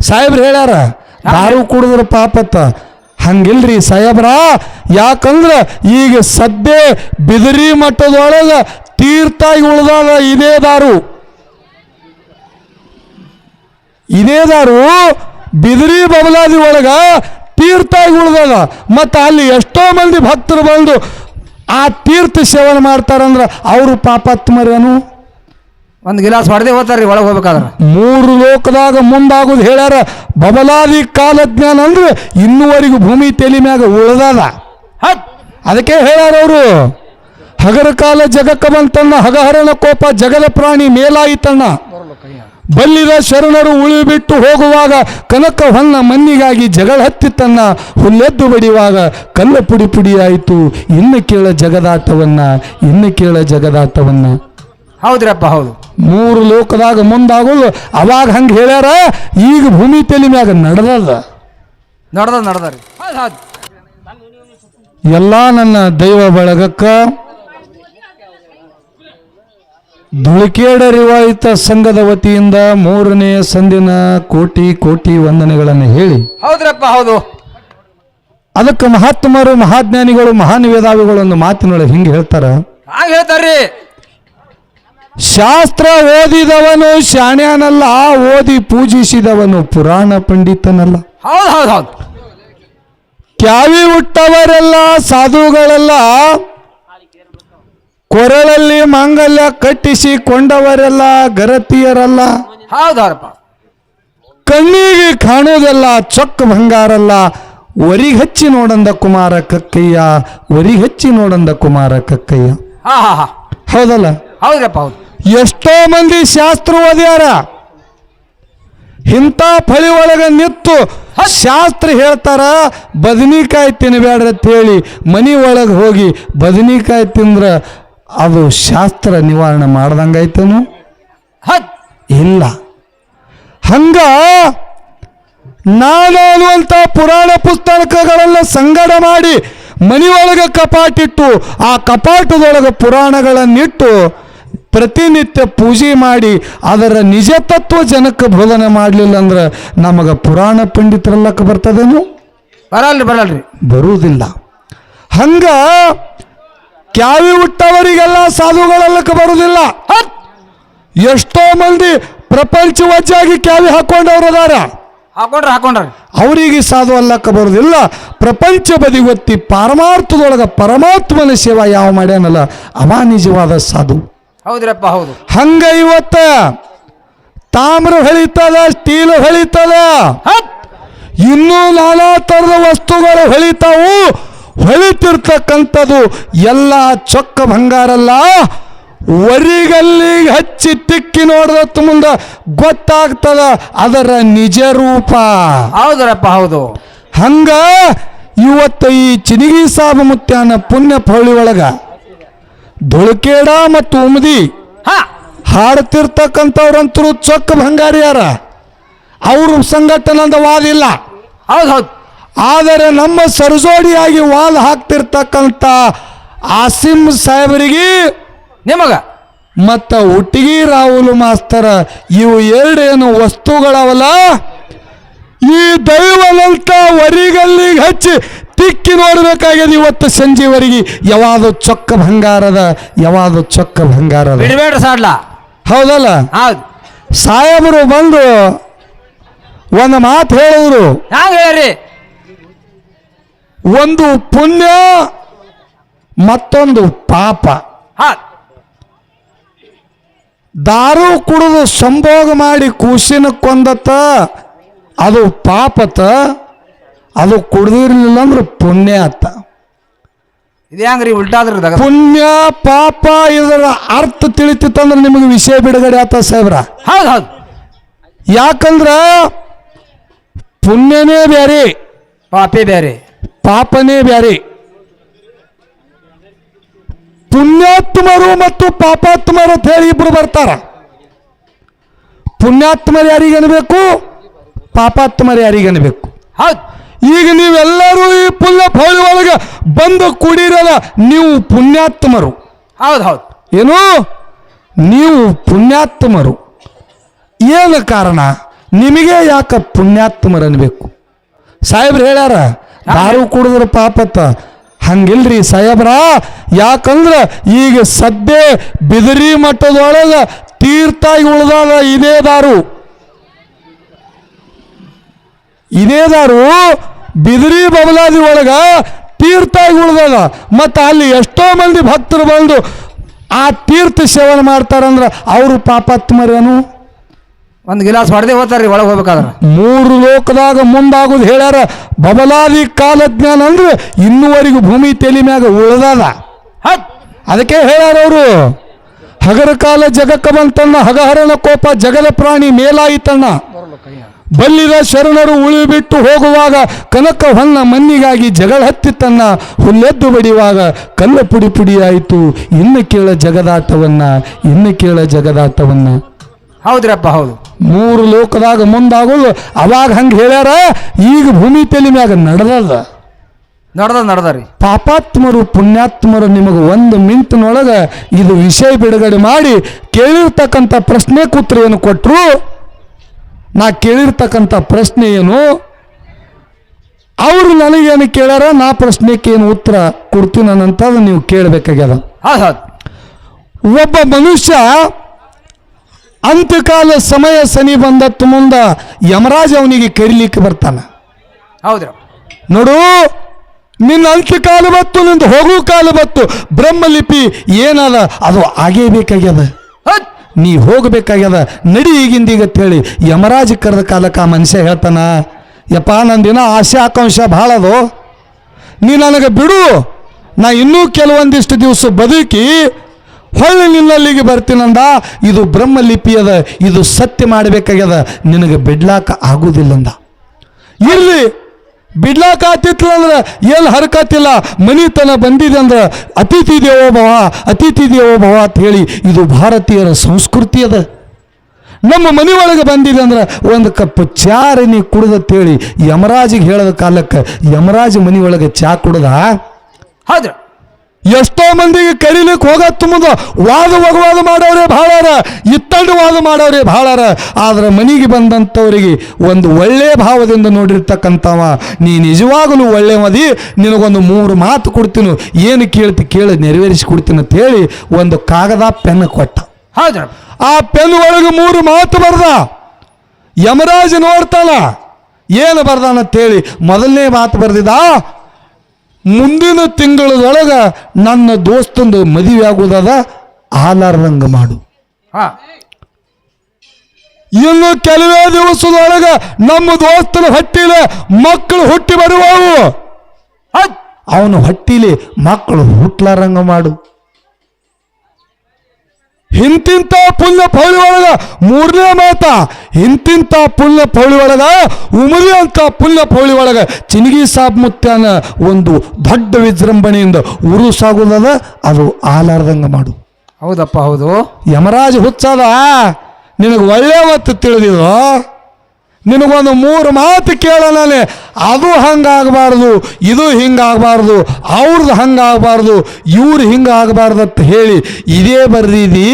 ಸಾಹೇಬ್ರು ಹೇಳ್ಯಾರ, ದಾರು ಕುಡಿದ್ರ ಪಾಪತ್ತ. ಹಂಗಿಲ್ರಿ ಸಾಹೇಬ್ರ, ಯಾಕಂದ್ರೆ ಈಗ ಸದ್ಯ ಬಿದಿರಿ ಮಟ್ಟದೊಳಗ ತೀರ್ಥಾಗಿ ಉಳಿದಾಗ ಇದೇ ದಾರು. ಇದೇ ದಾರು ಬಿದಿರಿ ಬಬಲಾದಿ ಒಳಗ ತೀರ್ಥಾಗಿ ಉಳಿದಾಗ, ಮತ್ತು ಅಲ್ಲಿ ಎಷ್ಟೋ ಮಂದಿ ಭಕ್ತರು ಬಂದು ಆ ತೀರ್ಥ ಸೇವನೆ ಮಾಡ್ತಾರಂದ್ರೆ ಅವರು ಪಾಪಾತ್ಮರೇನು ಒಂದು ಗಿಲಾಸ್ ಹೊಡೆದೇ ಹೋಗ್ತಾರ್ರಿ ಒಳಗೆ ಹೋಗ್ಬೇಕಾದ್ರೆ. ಮೂರು ಲೋಕದಾಗ ಮುಂದಾಗೋದು ಹೇಳ್ಯಾರ ಬಬಲಾದಿ ಕಾಲಜ್ಞಾನ ಅಂದ್ರೆ ಇನ್ನುವರೆಗೂ ಭೂಮಿ ತೆಲಿ ಮ್ಯಾಗ ಉಳದಾದ. ಅದಕ್ಕೆ ಹೇಳ್ಯಾರ ಅವರು ಹಗರ ಕಾಲ ಜಗಕ್ಕ ಬಂತಣ್ಣ ಹಗಹರಣ ಕೋಪ ಜಗದ ಪ್ರಾಣಿ ಮೇಲಾಯಿತಣ್ಣ. ಬಲ್ಲಿದ ಶರಣರು ಉಳಿ ಬಿಟ್ಟು ಹೋಗುವಾಗ ಕನಕ ಹೊನ್ನ ಮಣ್ಣಿಗಾಗಿ ಜಗಳ ಹತ್ತಿತ್ತನ್ನ ಹುಲ್ಲೆದ್ದು ಬಡಿಯುವಾಗ ಕಲ್ಲ ಪುಡಿ ಪುಡಿಯಾಯಿತು ಇನ್ನು ಕೇಳ ಜಗದಾಟವನ್ನ ಇನ್ನು ಕೇಳ ಜಗದಾಟವನ್ನ ಹೌದ್ರಪ್ಪ ಹೌದು. ಮೂರು ಲೋಕದಾಗ ಮುಂದಾಗೋದು ಅವಾಗ ಹಂಗೆ ಹೇಳ್ಯಾರ ಈಗ ಭೂಮಿ ತಲೆ ಮ್ಯಾಗ ನಡೆದದ. ನಡೆದ ನಡೆದ ಹೌದು ಎಲ್ಲ ನನ್ನ ದೈವ ಬಳಗಕ್ಕ ಧುಳಿಕೇಡ ರಿವಾಯಿತ ಸಂಘದ ವತಿಯಿಂದ ಮೂರನೇ ಸಂದಿನ ಕೋಟಿ ಕೋಟಿ ವಂದನೆಗಳನ್ನು ಹೇಳಿ. ಹೌದ್ರಪ್ಪ ಹೌದು. ಅದಕ್ಕೆ ಮಹಾತ್ಮರು ಮಹಾಜ್ಞಾನಿಗಳು ಮಹಾನ್ ವೇದಾವಿಗಳು ಒಂದು ಮಾತಿನೊಳಗೆ ಹಿಂಗೆ ಹೇಳ್ತಾರ. ಹಾಗೆ ಹೇಳ್ತಾರ್ರಿ. ಶಾಸ್ತ್ರ ಓದಿದವನು ಶಾಣ್ಯಾನಲ್ಲ ಓದಿ ಪೂಜಿಸಿದವನು ಪುರಾಣ ಪಂಡಿತನಲ್ಲ. ಹೌದು ಹೌದು ಹೌದು. ಕ್ಯಾವಿ ಹುಟ್ಟವರೆಲ್ಲ ಸಾಧುಗಳೆಲ್ಲ ಕೊರಳಲ್ಲಿ ಮಾಂಗಲ್ಯ ಕಟ್ಟಿಸಿ ಕೊಂಡವರೆಲ್ಲ ಗರತಿಯರಲ್ಲ. ಕಣ್ಣಿಗೆ ಕಾಣುವುದಲ್ಲ ಚೊಕ್ಕ ಬಂಗಾರಲ್ಲ. ಒರಿಗಚ್ಚಿ ನೋಡಂದ ಕುಮಾರ ಕಕ್ಕಯ್ಯ ಒರಿಗಚ್ಚಿ ನೋಡಂದ ಕುಮಾರ ಕಕ್ಕಯ್ಯ. ಹೌದಲ್ಲ? ಹೌದಪ್ಪ ಹೌದು. ಎಷ್ಟೋ ಮಂದಿ ಶಾಸ್ತ್ರ ಓದ್ಯಾರ ಇಂಥ ಫಳಿ ಒಳಗೆ ನಿತ್ತು ಶಾಸ್ತ್ರ ಹೇಳ್ತಾರ ಬದನಿಕಾಯಿ ತಿನ್ನಬೇಡ್ರಿ ಅಂತ ಹೇಳಿ ಮನಿ ಒಳಗೆ ಹೋಗಿ ಬದನಿಕಾಯಿ ತಿಂದ್ರೆ ಅದು ಶಾಸ್ತ್ರ ನಿವಾರಣೆ ಮಾಡ್ದಂಗಾಯ್ತೇನು? ಇಲ್ಲ. ಹಂಗ ನಾನು ಅನ್ನುವಂಥ ಪುರಾಣ ಪುಸ್ತಕಗಳೆಲ್ಲ ಸಂಗಡ ಮಾಡಿ ಮನೆಯೊಳಗೆ ಕಪಾಟಿಟ್ಟು ಆ ಕಪಾಟದೊಳಗೆ ಪುರಾಣಗಳನ್ನಿಟ್ಟು ಪ್ರತಿನಿತ್ಯ ಪೂಜೆ ಮಾಡಿ ಅದರ ನಿಜ ತತ್ವ ಜನಕ್ಕೆ ಬೋಧನೆ ಮಾಡಲಿಲ್ಲ ಅಂದ್ರೆ ನಮಗೆ ಪುರಾಣ ಪಂಡಿತರಲ್ಲಕ್ಕೆ ಬರ್ತದೇನು? ಬರಲ್ರಿ ಬರಲ್ರಿ. ಬರುವುದಿಲ್ಲ. ಹಂಗ ಕ್ಯಾವಿ ಹುಟ್ಟವರಿಗೆಲ್ಲ ಸಾಧುಗಳಲ್ಲಕ್ಕೆ ಬರುವುದಿಲ್ಲ. ಎಷ್ಟೋ ಮಂದಿ ಪ್ರಪಂಚ ವಜ್ಜಾಗಿ ಕ್ಯಾವಿ ಹಾಕೊಂಡವರು ಅದಾರ. ಹಾಕೊಂಡ್ರೆ ಹಾಕೊಂಡ್ರೆ. ಅವರಿಗೆ ಸಾಧು ಅಲ್ಲಕ್ಕ ಬರೋದಿಲ್ಲ ಪ್ರಪಂಚ ಬದಿಗೊತ್ತಿ ಪಾರಮಾರ್ಥದೊಳಗ ಪರಮಾತ್ಮನ ಸೇವಾ ಯಾವ ಮಾಡ್ಯಾನಲ್ಲ ಅವ ನಿಜವಾದ ಸಾಧು. ಹೌದ್ರಪ್ಪ ಹೌದು. ಹಂಗ ಇವತ್ತ ತಾಮ್ರ ಹೊಳಿತದ ಸ್ಟೀಲ್ ಹೊಳಿತದ? ಇನ್ನೂ ನಾನಾ ಥರದ ವಸ್ತುಗಳು ಹೊಳಿತಾವು. ಹೊಳಿತಿರ್ತಕ್ಕಂಥದ್ದು ಎಲ್ಲ ಚೊಕ್ಕ ಬಂಗಾರಲ್ಲ ವರಿಗಲ್ಲಿ ಹಚ್ಚಿ ತಿಕ್ಕಿ ನೋಡಿದ ಮುಂದೆ ಗೊತ್ತಾಗ್ತದ ಅದರ ನಿಜ ರೂಪ. ಹೌದ್ರಪ್ಪ ಹೌದು. ಹಂಗ ಇವತ್ತು ಈ ಚಿನಿಗಿ ಸಾಬ ಮುತ್ಯಾನ ಪುಣ್ಯ ಪೌಳಿ ಒಳಗ ಧುಳಕೇಡ ಮತ್ತು ಉಮದಿ. ಹಾ. ಹಾಡ್ತಿರ್ತಕ್ಕಂಥವ್ರಂತರು ಚೊಕ್ಕ ಬಂಗಾರಿಯಾರ ಅವರು ಸಂಘಟನದ ವಾದ ಇಲ್ಲ. ಹೌದು ಹೌದು. ಆದರೆ ನಮ್ಮ ಸರಜೋಡಿಯಾಗಿ ವಾದ ಹಾಕ್ತಿರ್ತಕ್ಕಂಥ ಆಸಿಂ ಸಾಹೇಬರಿಗೆ ನಿಮಗ. ಮತ್ತು ಒಟ್ಟಿಗೆ ರಾಹುಲ್ ಮಾಸ್ತರ ಇವು ಎರಡೇನು ವಸ್ತುಗಳವಲ್ಲ? ಈ ದೈವದಂತ ವರಿಗಲ್ಲಿಗೆ ಹಚ್ಚಿ ತಿಕ್ಕಿ ನೋಡಬೇಕಾಗ್ಯದ ಇವತ್ತು ಸಂಜೆವರೆಗೆ. ಯಾವಾದು ಚೊಕ್ಕ ಬಂಗಾರದ ಯಾವಾದು ಚೊಕ್ಕ ಬಂಗಾರದ? ಬಿಡಬೇಡ ಸಾಡ್ಲ. ಹೌದಲ್ಲ? ಹೌದು. ಸಾಹೇಬರು ಬಂದು ಒಂದು ಮಾತು ಹೇಳಿದ್ರು. ಹ್ಯಾಂಗ ಹೇಳ್ರಿ? ಒಂದು ಪುಣ್ಯ ಮತ್ತೊಂದು ಪಾಪ. ದಾರು ಕುಡಿದು ಸಂಭೋಗ ಮಾಡಿ ಕೂಸಿನ ಕೊಂದತ್ತ ಅದು ಪಾಪತ ಅದು ಕುಡ್ದಿರ್ಲಿಲ್ಲ ಅಂದ್ರೆ ಪುಣ್ಯ ಅತ್ತ. ಇದು ಹೆಂಗ್ರಿ ಉಲ್ಟಾದ್ರಿ ಪುಣ್ಯ ಪಾಪ ಇದರ ಅರ್ಥ ತಿಳಿತಿತ್ತಂದ್ರೆ ನಿಮಗೆ ವಿಷಯ ಬಿಡುಗಡೆ ಆತ ಸಾಹೇಬ್ರ. ಹೌದು ಹೌದು. ಯಾಕಂದ್ರ ಪುಣ್ಯನೇ ಬ್ಯಾರಿ ಪಾಪೇ ಬೇರೆ ಪಾಪನೇ ಬ್ಯಾರಿ. ಪುಣ್ಯಾತ್ಮರು ಮತ್ತು ಪಾಪಾತ್ಮರು ಅಂತ ಹೇಳಿ ಇಬ್ರು ಬರ್ತಾರ. ಪುಣ್ಯಾತ್ಮರು ಯಾರಿಗೆ ಅನ್ಬೇಕು? ಪಾಪಾತ್ಮರು ಯಾರಿಗೆ ಅನ್ಬೇಕು? ಹೌದು. ಈಗ ನೀವೆಲ್ಲರೂ ಈ ಪುಣ್ಯ ಫೌಳಿ ಒಳಗೆ ಬಂದು ಕುಡಿರಲ್ಲ ನೀವು ಪುಣ್ಯಾತ್ಮರು. ಹೌದು ಹೌದು. ಏನು? ನೀವು ಪುಣ್ಯಾತ್ಮರು. ಏನು ಕಾರಣ? ನಿಮಗೆ ಯಾಕೆ ಪುಣ್ಯಾತ್ಮರು ಅನ್ಬೇಕು ಸಾಹೇಬ್ರು ಹೇಳ್ಯಾರ ಯಾರು ಕುಡಿದ್ರೆ ಪಾಪತ್ತ. ಹಂಗಿಲ್ರಿ ಸಾಹೇಬ್ರ ಯಾಕಂದ್ರೆ ಈಗ ಸದ್ಯ ಬಿದಿರಿ ಮಟ್ಟದೊಳಗ ತೀರ್ಥಾಗಿ ಉಳಿದಾಗ ಇದೇ ದಾರು. ಇದೇ ದಾರು ಬಿದಿರಿ ಬಬಲಾದಿ ಒಳಗ ತೀರ್ಥಾಗಿ ಉಳ್ದದ. ಮತ್ತು ಅಲ್ಲಿ ಎಷ್ಟೋ ಮಂದಿ ಭಕ್ತರು ಬಂದು ಆ ತೀರ್ಥ ಸೇವನೆ ಮಾಡ್ತಾರಂದ್ರ ಅವರು ಪಾಪಾತ್ಮರೇನು ಒಂದು ಗಿಲಾಸ್ ಹೊಡೆದೇ ಹೋಗ್ತಾರ್ರಿ ಒಳಗೆ ಹೋಗ್ಬೇಕಾದ್ರೆ. ಮೂರು ಲೋಕದಾಗ ಮುಂದಾಗೋದು ಹೇಳ್ಯಾರ ಬಬಲಾದಿ ಕಾಲಜ್ಞಾನ ಅಂದ್ರೆ ಇನ್ನುವರೆಗೂ ಭೂಮಿ ತಲೆ ಮ್ಯಾಗ ಉಳ್ದದ. ಅದಕ್ಕೆ ಹೇಳ್ಯಾರ ಅವರು ಹಗರ ಕಾಲ ಜಗಕ್ಕ ಬಂತಣ್ಣ ಹಗಹರಣ ಕೋಪ ಜಗದ ಪ್ರಾಣಿ ಮೇಲಾಯಿತಣ್ಣ. ಬಲ್ಲಿದ ಶರಣರು ಉಳಿ ಬಿಟ್ಟು ಹೋಗುವಾಗ ಕನಕ ಹೊನ್ನ ಮನ್ನಿಗಾಗಿ ಜಗಳ ಹತ್ತಿತ್ತನ್ನ ಹುಲ್ಲೆದ್ದು ಬಡಿಯುವಾಗ ಕಲ್ಲ ಪುಡಿ ಪುಡಿಯಾಯಿತು. ಇನ್ನು ಕೇಳ ಜಗದಾಟವನ್ನ ಇನ್ನು ಕೇಳ ಜಗದಾಟವನ್ನ. ಹೌದ್ರಪ್ಪ ಹೌದು. ಮೂರು ಲೋಕದಾಗ ಮುಂದಾಗೋದು ಅವಾಗ ಹಂಗೆ ಹೇಳ್ಯಾರ ಈಗ ಭೂಮಿ ತಲೆ ಮ್ಯಾಗ ನಡೆದದ. ನಡ್ದ ರೀ. ಪಾಪಾತ್ಮರು ಪುಣ್ಯಾತ್ಮರು ನಿಮಗೆ ಒಂದು ಮಿಂಟಿನೊಳಗ ಇದು ವಿಷಯ ಬಿಡುಗಡೆ ಮಾಡಿ ಕೇಳಿರ್ತಕ್ಕಂಥ ಪ್ರಶ್ನೆ ಕೂತ್ರ ಏನು ಕೊಟ್ಟರು ನಾ ಕೇಳಿರ್ತಕ್ಕಂಥ ಪ್ರಶ್ನೆ ಏನು? ಅವರು ನನಗೇನು ಕೇಳ್ಯಾರ? ನಾ ಪ್ರಶ್ನೆಗೆ ಏನು ಉತ್ತರ ಕೊಡ್ತೀನಿ ಅನ್ನಂಥದ್ದು ನೀವು ಕೇಳಬೇಕಾಗ್ಯದ. ಒಬ್ಬ ಮನುಷ್ಯ ಅಂತ್ಯಕಾಲ ಸಮಯ ಸನಿ ಬಂದತ್ತು ಮುಂದ ಯಮರಾಜ ಅವನಿಗೆ ಕರಿಲಿಕ್ಕೆ ಬರ್ತಾನ. ಹೌದ್ರ. ನೋಡು ನಿನ್ನ ಅಂತ್ಯಕಾಲ ಬತ್ತು ನಿಂದು ಹೋಗುವ ಕಾಲ ಬತ್ತು ಬ್ರಹ್ಮಲಿಪಿ ಏನದ ಅದು ಆಗೇ ಬೇಕಾಗ್ಯದ ನೀ ಹೋಗಬೇಕಾಗ್ಯದ. ನಡಿ ಈಗಿಂದೀಗ ಹೇಳಿ ಯಮರಾಜ ಕರೆದ ಕಾಲಕ್ಕೆ ಆ ಮನುಷ್ಯ ಹೇಳ್ತಾನ ಯಪ್ಪ ನಂದಿನ ದಿನ ಆಸೆ ಆಕಾಂಕ್ಷ ಭಾಳ ಅದು. ನೀ ನನಗೆ ಬಿಡು. ನಾ ಇನ್ನೂ ಕೆಲವೊಂದಿಷ್ಟು ದಿವಸ ಬದುಕಿ ಹೊಳ್ಳಿ ನಿನ್ನಲ್ಲಿಗೆ ಬರ್ತೀನಂದ. ಇದು ಬ್ರಹ್ಮಲಿಪಿ ಅದ ಇದು ಸತ್ಯ ಮಾಡಬೇಕಾಗ್ಯದ. ನಿನಗೆ ಬಿಡ್ಲಾಕ ಆಗುವುದಿಲ್ಲಂದ ಇರ್ಲಿ. ಬಿಡ್ಲಾಕ ಆತಿತ್ತು ಅಂದ್ರೆ ಎಲ್ಲಿ ಹರಕತ್ತಿಲ್ಲ? ಮನಿತನ ಬಂದಿದೆ ಅಂದ್ರೆ ಅತಿಥಿ ದೇವೋ ಭವ ಅತಿಥಿ ದೇವೋ ಭವ ಅಂತ ಹೇಳಿ ಇದು ಭಾರತೀಯರ ಸಂಸ್ಕೃತಿ ಅದ. ನಮ್ಮ ಮನೆ ಒಳಗೆ ಬಂದಿದೆ ಅಂದ್ರೆ ಒಂದು ಕಪ್ ಚಾರ ನೀ ಕುಡ್ದತ್ತೇಳಿ ಯಮರಾಜಿಗೆ ಹೇಳದ ಕಾಲಕ್ಕೆ ಯಮರಾಜ ಮನೆ ಒಳಗೆ ಚಾ ಕುಡ್ದ? ಹೌದ್ರಿ ಎಷ್ಟೋ ಮಂದಿಗೆ ಕರೀಲಿಕ್ಕೆ ಹೋಗತ್ತ ತುಂಬದ ವಾದ ವಗವಾದ ಮಾಡೋರೆ ಭಾಳಾರ ಇತ್ತಂಡು ವಾದ ಮಾಡೋರೆ ಭಾಳಾರ. ಆದ್ರೆ ಮನೆಗೆ ಬಂದಂಥವರಿಗೆ ಒಂದು ಒಳ್ಳೆ ಭಾವದಿಂದ ನೋಡಿರ್ತಕ್ಕಂಥವ ನೀ ನಿಜವಾಗಲೂ ಒಳ್ಳೆ ಮದಿ ನಿನಗೊಂದು ಮೂರು ಮಾತು ಕೊಡ್ತೀನಿ ಏನು ಕೇಳ್ತಿ ಕೇಳಿ ನೆರವೇರಿಸಿ ಕೊಡ್ತೀನಿ ಅಂತ ಹೇಳಿ ಒಂದು ಕಾಗದ ಪೆನ್ ಕೊಟ್ಟ. ಹೌದ್ರ ಆ ಪೆನ್ ಒಳಗೆ ಮೂರು ಮಾತು ಬರ್ದ. ಯಮರಾಜ ನೋಡ್ತಾನ ಏನು ಬರ್ದಾನಂತೇಳಿ ಮೊದಲನೇ ಮಾತು ಬರ್ದಿದ ಮುಂದಿನ ತಿಂಗಳದೊಳಗೆ ನನ್ನ ದೋಸ್ತಂದು ಮದುವೆ ಆಗೋದದ ಆಲಾರ್ದಂಗ ಮಾಡು. ಹಾ. ಇನ್ನು ಕೆಲವೇ ದಿವಸದೊಳಗೆ ನಮ್ಮ ದೋಸ್ತನ ಹೊಟ್ಟಿಲೆ ಮಕ್ಕಳು ಹುಟ್ಟಿ ಬರುವವು. ಅವನು ಅವನ ಹೊಟ್ಟಿಲಿ ಮಕ್ಕಳು ಹುಟ್ಲಾರಂಗ ಮಾಡು. ಹಿಂತಿಂತ ಪುಣ್ಯ ಪೌಳಿ ಒಳಗ ಮೂರನೇ ಮಾತ ಇಂತಿಂಥ ಪುಣ್ಯ ಪೌಳಿ ಒಳಗ ಉಮರಿ ಅಂತ ಪುಣ್ಯ ಪೌಳಿ ಒಳಗ ಚಿನಗಿ ಸಾಬ್ ಮುತ್ಯಾನ ಒಂದು ದೊಡ್ಡ ವಿಜೃಂಭಣೆಯಿಂದ ಉರುಸಾಗುದದ ಅದು ಆಲಾರ್ದಂಗ ಮಾಡು. ಹೌದಪ್ಪ ಹೌದು. ಯಮರಾಜ ಹುಚ್ಚದ ನಿನಗೆ ಒಳ್ಳೆ ಹೊತ್ತು ತಿಳಿದಿದೋ? ನಿನಗೊಂದು ಮೂರು ಮಾತು ಕೇಳೋಣನೇ. ಅದು ಹಂಗಾಗಬಾರ್ದು ಇದು ಹಿಂಗಾಗಬಾರ್ದು ಅವ್ರದ್ದು ಹಂಗಾಗಬಾರ್ದು ಇವ್ರು ಹಿಂಗಾಗಬಾರ್ದು ಅಂತ ಹೇಳಿ ಇದೇ ಬರ್ದಿದಿ.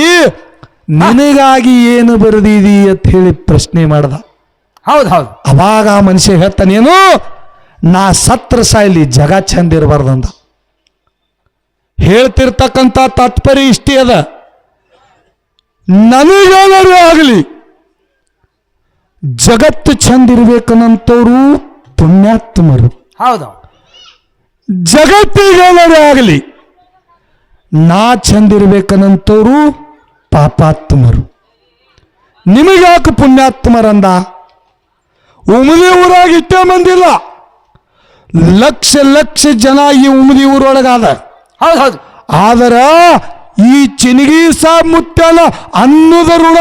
ನಿನಗಾಗಿ ಏನು ಬರ್ದಿದಿ ಅಂತ ಹೇಳಿ ಪ್ರಶ್ನೆ ಮಾಡ್ದ. ಹೌದು ಹೌದು. ಅವಾಗ ಆ ಮನುಷ್ಯ ಹೇಳ್ತಾನೇನು? ನಾ ಸತ್ರ ಸಾಯ್ಲಿ ಜಗ ಚಂದ ಇರಬಾರ್ದಂದ ಹೇಳ್ತಿರ್ತಕ್ಕಂಥ ತಾತ್ಪರ್ಯ ಇಷ್ಟೇ ಅದ. ನನಗೇನಾರು ಆಗಲಿ ಜಗತ್ತು ಚಂದ ಇರ್ಬೇಕನ್ನಂಥವ್ರು ಪುಣ್ಯಾತ್ಮರು. ಹೌದು. ಜಗತ್ತಿಗೆ ಆಗಲಿ ನಾ ಚಂದ ಇರ್ಬೇಕನ್ನಂಥವ್ರು ಪಾಪಾತ್ಮರು. ನಿಮಗ್ಯಾಕೆ ಪುಣ್ಯಾತ್ಮರಂದ? ಉಮದಿ ಊರಾಗ ಇಟ್ಟೇ ಬಂದಿಲ್ಲ ಲಕ್ಷ ಲಕ್ಷ ಜನ ಈ ಉಮದಿ ಊರೊಳಗಾದ. ಹೌದು ಹೌದು. ಆದರ ಈ ಚಿನಗಿ ಸಾಬ್ ಮುತ್ತನ ಅನ್ನದ ಋಣ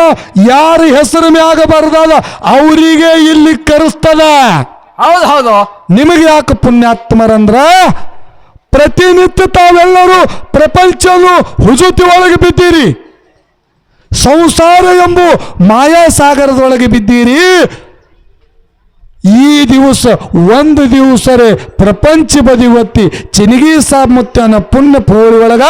ಯಾರ ಹೆಸರು ಮ್ಯಾಗ ಬರದಲ್ಲ ಅವರಿಗೆ ಇಲ್ಲಿ ಕರೆಸ್ತದ. ಹೌದು ಹೌದು. ನಿಮಗೆ ಯಾಕೆ ಪುಣ್ಯಾತ್ಮರಂದ್ರ? ಪ್ರತಿನಿತ್ಯ ತಾವೆಲ್ಲರೂ ಪ್ರಪಂಚನು ಹುಜುತಿ ಒಳಗೆ ಬಿದ್ದೀರಿ. ಸಂಸಾರ ಎಂಬ ಮಾಯಾಸಾಗರದೊಳಗೆ ಬಿದ್ದೀರಿ. ಈ ದಿವಸ ಒಂದು ದಿವಸರೇ ಪ್ರಪಂಚ ಬದಿ ಒತ್ತಿ ಚಿನಗಿ ಸಾಬ್ ಮುತ್ತನ ಪುಣ್ಯ ಪೋಳಿ ಒಳಗ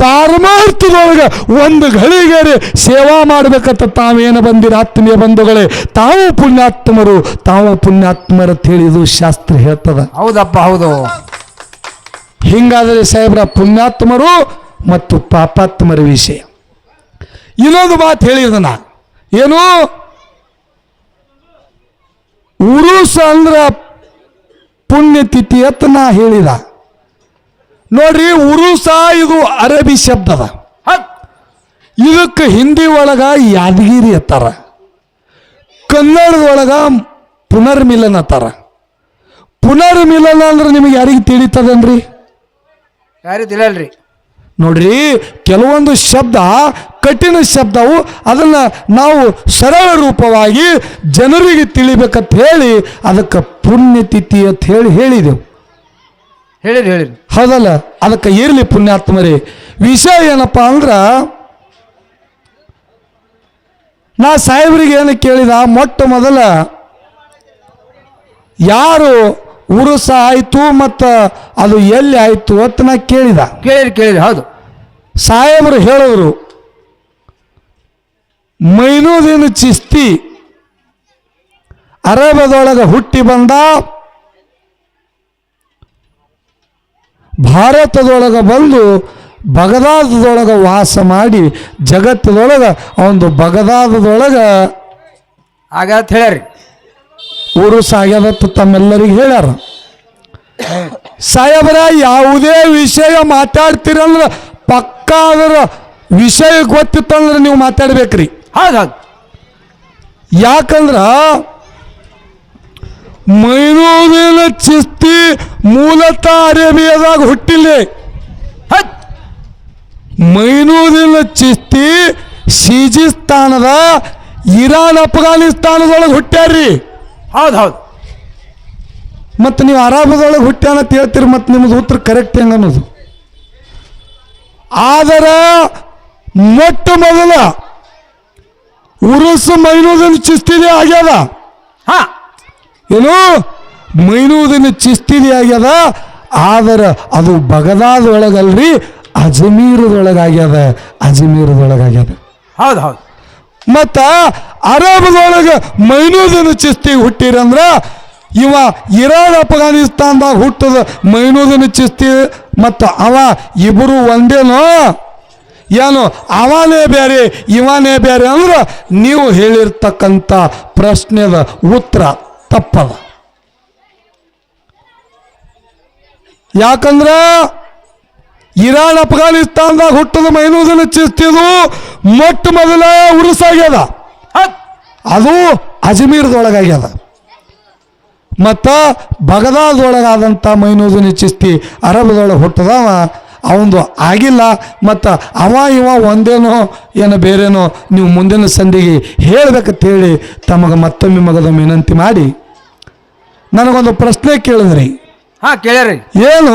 ಪಾರಮಾರ್ಥದೊಳಗೆ ಒಂದು ಘಳಿಗೆ ಸೇವಾ ಮಾಡಬೇಕಂತ ತಾವೇನು ಬಂದಿರ? ಆತ್ಮೀಯ ಬಂಧುಗಳೇ ತಾವು ಪುಣ್ಯಾತ್ಮರು ತಾವು ಪುಣ್ಯಾತ್ಮರ ತಿಳಿದು ಶಾಸ್ತ್ರ ಹೇಳ್ತದ. ಹೌದಪ್ಪ ಹೌದು. ಹಿಂಗಾದರೆ ಸಾಹೇಬ್ರ ಪುಣ್ಯಾತ್ಮರು ಮತ್ತು ಪಾಪಾತ್ಮರ ವಿಷಯ. ಇನ್ನೊಂದು ಮಾತು ಹೇಳಿದ ನಾ ಏನು? ಉರುಸ ಅಂದ್ರ ಪುಣ್ಯತಿಥಿ ಅಂತ ನಾ ಹೇಳಿದ. ನೋಡ್ರಿ ಉರುಸ ಇದು ಅರಬಿ ಶಬ್ದದ. ಇದಕ್ಕೆ ಹಿಂದಿ ಒಳಗ ಯಾದಗಿರಿ ಅತ್ತಾರ. ಕನ್ನಡದೊಳಗ ಪುನರ್ಮಿಲನ ಅತ್ತಾರ. ಪುನರ್ಮಿಲನ ಅಂದ್ರೆ ನಿಮಗೆ ಯಾರಿಗೆ ತಿಳಿತದನ್ರಿ? ಯಾರು ತಿಳಿಯಲ್ರಿ. ನೋಡ್ರಿ ಕೆಲವೊಂದು ಶಬ್ದ ಕಠಿಣ ಶಬ್ದವು ಅದನ್ನ ನಾವು ಸರಳ ರೂಪವಾಗಿ ಜನರಿಗೆ ತಿಳಿಬೇಕಂತ ಹೇಳಿ ಅದಕ್ಕೆ ಪುಣ್ಯತಿಥಿ ಅಂತ ಹೇಳಿ ಹೇಳಿದೆವು. ಹೇಳಿರಿ ಹೇಳಿರಿ. ಹೌದಲ್ಲ? ಅದಕ್ಕೆ ಇರಲಿ ಪುಣ್ಯಾತ್ಮರೇ. ವಿಷಯ ಏನಪ್ಪ ಅಂದ್ರೆ ನಾ ಸಾಹೇಬರಿಗೆ ಏನು ಕೇಳಿದ ಮೊಟ್ಟ ಮೊದಲ ಯಾರು ಉರುಸ ಆಯಿತು ಮತ್ತು ಅದು ಎಲ್ಲಿ ಆಯಿತು ಅಂತ ನಾ ಕೇಳಿದ. ಕೇಳಿರಿ ಕೇಳಿರಿ ಹೌದು. ಸಾಹೇಬರು ಹೇಳಿದ್ರು ಮೈನೂದಿನ ಚಿಸ್ತಿ ಅರಬದೊಳಗೆ ಹುಟ್ಟಿ ಬಂದ ಭಾರತದೊಳಗೆ ಬಂದು ಬಗದಾದದೊಳಗೆ ವಾಸ ಮಾಡಿ ಜಗತ್ತದೊಳಗೆ ಒಂದು ಬಗದಾದದೊಳಗೆ ಆಗತ್ ಹೇಳ್ಯಾರಿ ಊರು ಸಾಯದತ್ತು ತಮ್ಮೆಲ್ಲರಿಗೆ ಹೇಳ್ಯಾರ. ಸಾಹೇಬರ ಯಾವುದೇ ವಿಷಯ ಮಾತಾಡ್ತೀರಂದ್ರೆ ಪಕ್ಕ ಅದರ ವಿಷಯ ಗೊತ್ತಿತ್ತಂದ್ರೆ ನೀವು ಮಾತಾಡ್ಬೇಕ್ರಿ. ಹಾಗಾಗಿ ಯಾಕಂದ್ರ ಮೈನೂದಿನ ಚಿಸ್ತಿ ಮೂಲತಃ ಅರೇಬಿಯಾದಾಗ ಹುಟ್ಟಿಲ್ಲ ಹತ್. ಮೈನೂದಿನ ಚಿಸ್ತಿ ಸಿಜಿಸ್ತಾನದ ಇರಾನ್ ಅಫ್ಘಾನಿಸ್ತಾನದೊಳಗೆ ಹುಟ್ಟ್ಯಾರ್ರಿ. ಹೌದು ಹೌದು. ಮತ್ತು ನೀವು ಅರಾಬದೊಳಗೆ ಹುಟ್ಟ್ಯಾನ ಅಂತ ಹೇಳ್ತೀರಿ ಮತ್ತು ನಿಮ್ಮದು ಉತ್ತರ ಕರೆಕ್ಟ್ ಹೆಂಗ ಅನ್ನೋದು. ಆದರೆ ಮೊಟ್ಟ ಮೊದಲ ಉರುಸು ಮೈನೂದಿನ ಚಿಸ್ತಿದೆ ಆಗ್ಯದ. ಹಾ. ಏನು ಮೈನೂದಿನ ಚಿಸ್ತಿದೆ ಆಗ್ಯದ ಆದರೆ ಅದು ಬಗದಾದೊಳಗಲ್ರಿ ಅಜಮೀರದೊಳಗಾಗ್ಯದ ಅಜಮೀರದೊಳಗಾಗ್ಯದ. ಹೌದು ಹೌದು. ಮತ್ತ ಅರಬದೊಳಗೆ ಮೈನೂದಿನ ಚಿಸ್ತಿ ಹುಟ್ಟಿರಂದ್ರ ಇವ ಇರಾನ್ ಅಫ್ಘಾನಿಸ್ತಾನದಾಗ ಹುಟ್ಟದ ಮೈನೂದಿನ ಚಿಸ್ತಿ ಮತ್ತು ಅವ ಇಬ್ಬರು ಒಂದೇನೋ? ಏನು ಅವನೇ ಬೇರೆ ಇವನೇ ಬೇರೆ ಅಂದ್ರೆ ನೀವು ಹೇಳಿರ್ತಕ್ಕಂಥ ಪ್ರಶ್ನೆದ ಉತ್ತರ. ತಪ್ಪದ ಯಾಕಂದ್ರ ಇರಾನ್, ಅಫ್ಘಾನಿಸ್ತಾನದಾಗ ಹುಟ್ಟದ ಮೈನೂದನ್ನು ಚಿಸ್ತಿದು ಮೊಟ್ಟ ಮೊದಲ ಉರುಸಾಗ್ಯದ. ಅದು ಅಜ್ಮೀರ್ದೊಳಗಾಗ್ಯದ. ಮತ್ತು ಬಗದಾದೊಳಗಾದಂಥ ಮೈನೂದಿನ ಚಿಸ್ತಿ ಅರಬ್ದೊಳಗೆ ಹುಟ್ಟದವ, ಅವಂದು ಆಗಿಲ್ಲ. ಮತ್ತು ಅವ, ಇವ ಒಂದೇನೋ, ಏನು ಬೇರೆನೋ ನೀವು ಮುಂದಿನ ಸಂಧಿಗೆ ಹೇಳ್ಬೇಕಂತ ಹೇಳಿ ತಮಗೆ ಮತ್ತೊಮ್ಮೆ ಮಗದ ವಿನಂತಿ ಮಾಡಿ. ನನಗೊಂದು ಪ್ರಶ್ನೆ ಕೇಳಿದ್ರಿ. ಹಾ ಕೇಳ್ಯಾರಿ ಏನು?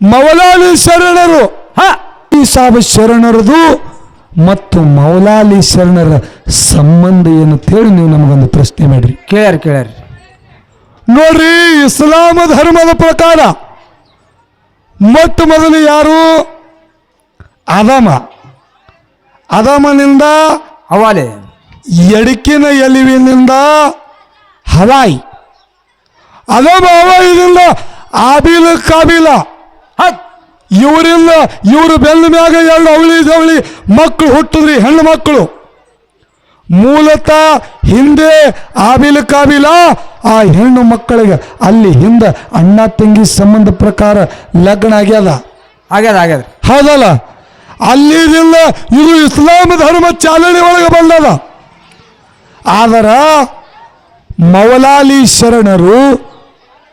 ಮೌಲಾಲಿ ಶರಣರು. ಹಾ. ಈ ಸಾಬ ಶರಣರದು ಮತ್ತು ಮೌಲಾಲಿ ಶರಣರ ಸಂಬಂಧ ಏನು ಹೇಳಿ ನೀವು ನಮಗೊಂದು ಪ್ರಶ್ನೆ ಮಾಡ್ರಿ. ಕೇಳ್ಯಾರಿ ಕೇಳ್ಯಾರಿ ನೋಡ್ರಿ ಇಸ್ಲಾಮ ಧರ್ಮದ ಪ್ರಕಾರ ಮೊಟ್ಟ ಮೊದಲು ಯಾರು? ಅದಮ ಅದಮನಿಂದ ಅವಾಲೆ ಎಡಕಿನ ಎಲಿವಿನಿಂದ ಹವಾಯಿ. ಅವ ಇದಿಲ್ಲ ಆಬಿಲ ಕಾಬಿಲ. ಇವರಿಲ್ಲ ಇವರು ಬೆಲ್ಲ ಮ್ಯಾಗ ಎರಡು ಅವಳಿ ಜವಳಿ ಮಕ್ಕಳು ಹುಟ್ಟಿದ್ರಿ ಹೆಣ್ಣು ಮಕ್ಕಳು ಮೂಲತಃ ಹಿಂದೆ ಆಬಿಲ ಕಾಬಿಲ ಆ ಹೆಣ್ಣು ಮಕ್ಕಳಿಗೆ ಅಲ್ಲಿ ಹಿಂದೆ ಅಣ್ಣ ತಂಗಿ ಸಂಬಂಧ ಪ್ರಕಾರ ಲಗ್ನ ಆಗ್ಯದ. ಆಗ್ಯದ ಆಗ್ಯದ. ಹೌದಲ್ಲ? ಅಲ್ಲಿ ಇದು ಇಸ್ಲಾಂ ಧರ್ಮ ಚಾಲನೆ ಒಳಗೆ ಬಂದದ. ಆದರ ಮೌಲಾಲಿ ಶರಣರು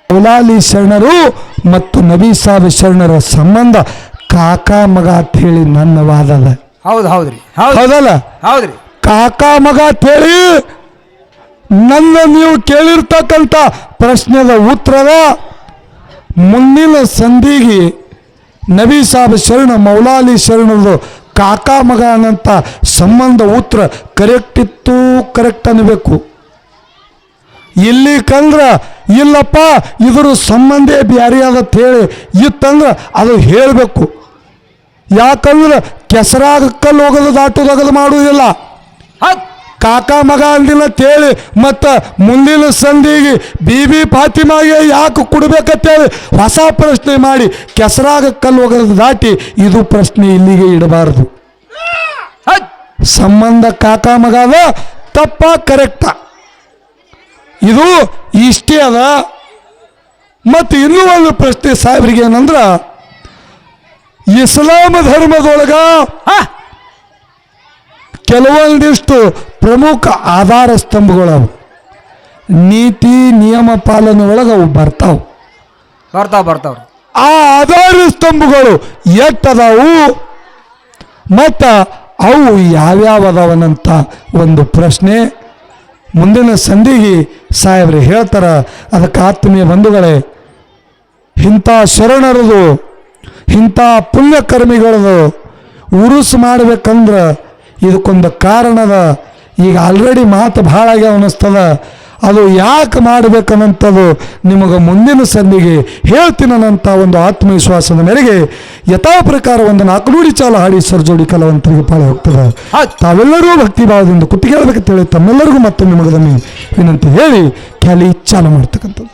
ಮೌಲಾಲಿ ಶರಣರು ಮತ್ತು ನಬಿ ಸಾಬ್ ಶರಣರ ಸಂಬಂಧ ಕಾಕಾ ಮಗ ಅಂತ ಹೇಳಿ ನನ್ನ ವಾದದ. ಹೌದು ಹೌದ್ರಿ ಹೌದು ಹೌದಲ್ಲ? ಹೌದ್ರಿ. ಕಾಕಾ ಮಗ ಅಂತ ಹೇಳಿ ನನ್ನ ನೀವು ಕೇಳಿರ್ತಕ್ಕಂಥ ಪ್ರಶ್ನೆದ ಉತ್ತರದ ಮುಂದಿನ ಸಂಧಿಗೆ ನಬಿ ಸಾಬ್ ಶರಣ ಮೌಲಾಲಿ ಶರಣರು ಕಾಕಾ ಮಗ ಅನ್ನಂಥ ಸಂಬಂಧ ಉತ್ತರ ಕರೆಕ್ಟ್ ಇತ್ತು ಕರೆಕ್ಟ್ ಅನ್ನಬೇಕು. ಇಲ್ಲಿ ಕಂದ್ರ ಇಲ್ಲಪ್ಪ ಇದ್ರ ಸಂಬಂಧೇ ಬ್ಯಾರಿ ಅದ ಹೇಳಿ. ಇತ್ತಂದ್ರೆ ಅದು ಹೇಳಬೇಕು. ಯಾಕಂದ್ರೆ ಕೆಸರಾಗ ಕಲ್ಲು ಹೋಗೋದು ದಾಟೋದಾಗದು ಮಾಡುವುದಿಲ್ಲ ಕಾಕ ಮಗ ಅಂದಿಲ್ಲ ತೇಳಿ ಮತ್ತು ಮುಂದಿನ ಸಂಧಿಗೆ ಬಿ ಬಿ ಫಾತಿಮಾಗೆ ಯಾಕೆ ಕೊಡ್ಬೇಕಂತೇಳಿ ಹೊಸ ಪ್ರಶ್ನೆ ಮಾಡಿ ಕೆಸರಾಗ ಕಲ್ಲು ಹೋಗೋದು ದಾಟಿ ಇದು ಪ್ರಶ್ನೆ ಇಲ್ಲಿಗೆ ಇಡಬಾರದು. ಸಂಬಂಧ ಕಾಕ ಮಗ ಅದ ತಪ್ಪ ಕರೆಕ್ಟ? ಇದು ಇಷ್ಟೇ ಅದ. ಮತ್ತು ಇನ್ನೂ ಒಂದು ಪ್ರಶ್ನೆ ಸಾಹೇಬ್ರಿಗೆ ಏನಂದ್ರ ಇಸ್ಲಾಂ ಧರ್ಮದೊಳಗ ಕೆಲವೊಂದಿಷ್ಟು ಪ್ರಮುಖ ಆಧಾರ ಸ್ತಂಭಗಳವು. ನೀತಿ ನಿಯಮ ಪಾಲನೆ ಒಳಗೆ ಅವು ಬರ್ತಾವ. ಬರ್ತಾವ ಬರ್ತಾವ. ಆ ಆಧಾರ ಸ್ತಂಭಗಳು ಎಟ್ಟದಾವು ಮತ್ತು ಅವು ಯಾವ್ಯಾವ ಅದಾವನಂತ ಒಂದು ಪ್ರಶ್ನೆ. ಮುಂದಿನ ಸಂಧಿಗೆ ಸಾಹೇಬ್ರು, ಹೇಳ್ತಾರ, ಅದಕ್ಕೆ ಆತ್ಮೀಯ ಬಂಧುಗಳೇ, ಇಂಥ ಶರಣರದು, ಇಂಥ ಪುಣ್ಯಕರ್ಮಿಗಳದು ಉರುಸು ಮಾಡ್ಬೇಕಂದ್ರೆ ಇದಕ್ಕೊಂದು ಕಾರಣದ, ಈಗ ಆಲ್ರೆಡಿ ಮಾತು ಭಾಳ ಆಗ್ಯಾವ ಅನ್ನಿಸ್ತದ. ಅದು ಯಾಕೆ ಮಾಡಬೇಕನ್ನಂಥದ್ದು ನಿಮಗೆ ಮುಂದಿನ ಸಂಧಿಗೆ ಹೇಳ್ತೀನಂತ ಒಂದು ಆತ್ಮವಿಶ್ವಾಸದ ಮೇರೆಗೆ ಯಥಾ ಪ್ರಕಾರ ಒಂದು ನಾಲ್ಕು ನುಡಿ ಚಾಲ ಹಾಡಿ ಸರ್ಜೋಡಿ ಕಲಾವಂತರಿಗೆ ಪಾಳೆ ಹೋಗ್ತದೆ. ತಾವೆಲ್ಲರೂ ತಾವೆಲ್ಲರೂ ಭಕ್ತಿಭಾವದಿಂದ ಕುತ್ತಿಗೆ ಹೇಳಬೇಕಂತ ಹೇಳಿ ತಮ್ಮೆಲ್ಲರಿಗೂ ಮತ್ತೊಮ್ಮೆ ನಿಮಗದನ್ನು ವಿನಂತಿ ಹೇಳಿ ಕ್ಯಾಲಿ ಚಾಲು ಮಾಡ್ತಕ್ಕಂಥದ್ದು.